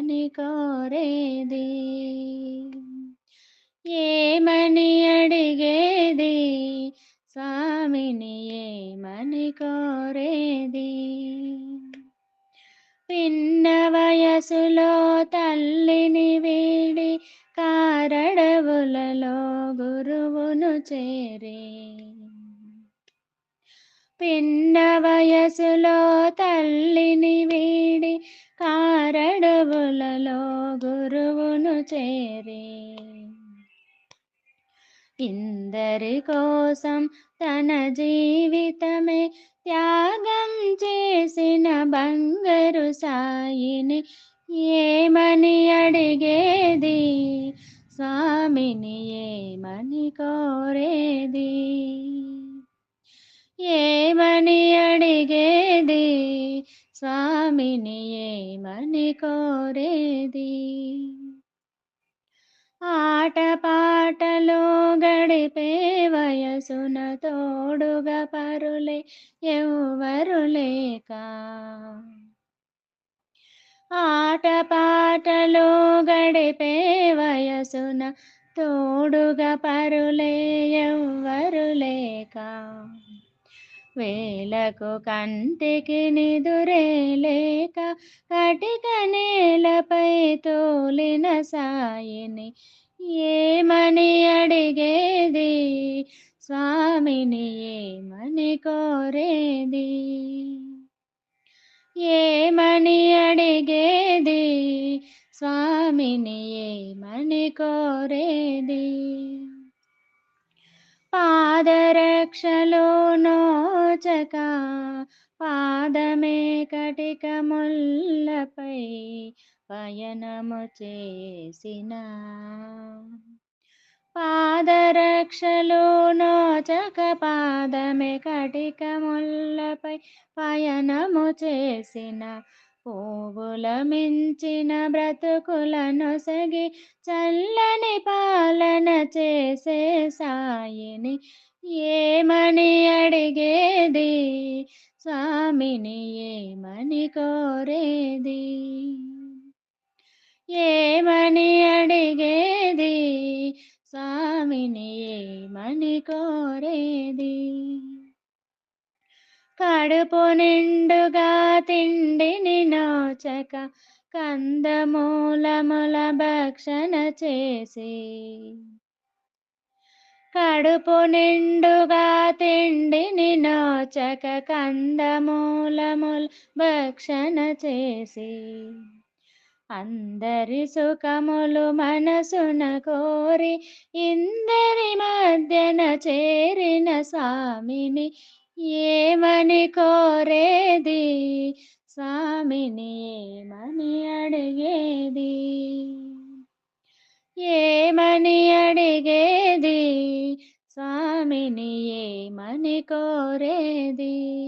ఏమని కోరేది ఏమని అడిగేది? స్వామిని ఏమని కోరేది? పిన్న వయసులో తల్లిని వీడి కారడవులలో గురువును చేరే. పిన్న వయసులో తల్లిని వీడి కారడవులలో గురువును చేరే ఇందరి కోసం తన జీవితమే త్యాగం చేసిన బంగరు సాయిని ఏమని అడిగేది? స్వామిని ఏమని కోరేది? ఏమని అడిగేది? స్వామిని ఏమని కోరేది? ఆటపాటలో గడిపే వయసున తోడుగా పరులే ఎవ్వరు లేక. ఆటపాటలో గడిపే వయసున తోడుగా పరులే ఎవ్వరు లేక. వేలకు కంటికి నిదురే లేక కటిక నేలపై తోలిన సాయిని ఏమని అడిగేది? స్వామిని ఏమని కోరేది? ఏమని అడిగేది? స్వామిని ఏమని కోరేది? పాదరక్షలోనో చక పాదమే కటిక ముల్లపై పయనము చేసిన. పాదరక్షలు నోచక పాదమే కటిక ముల్లపై పయనము చేసిన. పువ్వుల మించిన బ్రతుకులను సగి చల్లని పాలన చేసే సాయిని ఏమని అడిగేది? స్వామిని ఏమని కోరేది? ఏమని అడిగేది? స్వామిని ఏమని కోరేది? కడుపు నిండుగా తిండిని నోచక కందమూలముల భక్షణ చేసి కడుపు నిండుగా తిండిని నోచక కందమూలముల్ భక్షణ చేసి. అందరి సుఖములు మనసున కోరి ఇందరి మధ్యన చేరిన స్వామిని ఏమని కోరేది? స్వామిని ఏమని ఏమని అడిగేది? స్వామిని ఏమని కోరేది?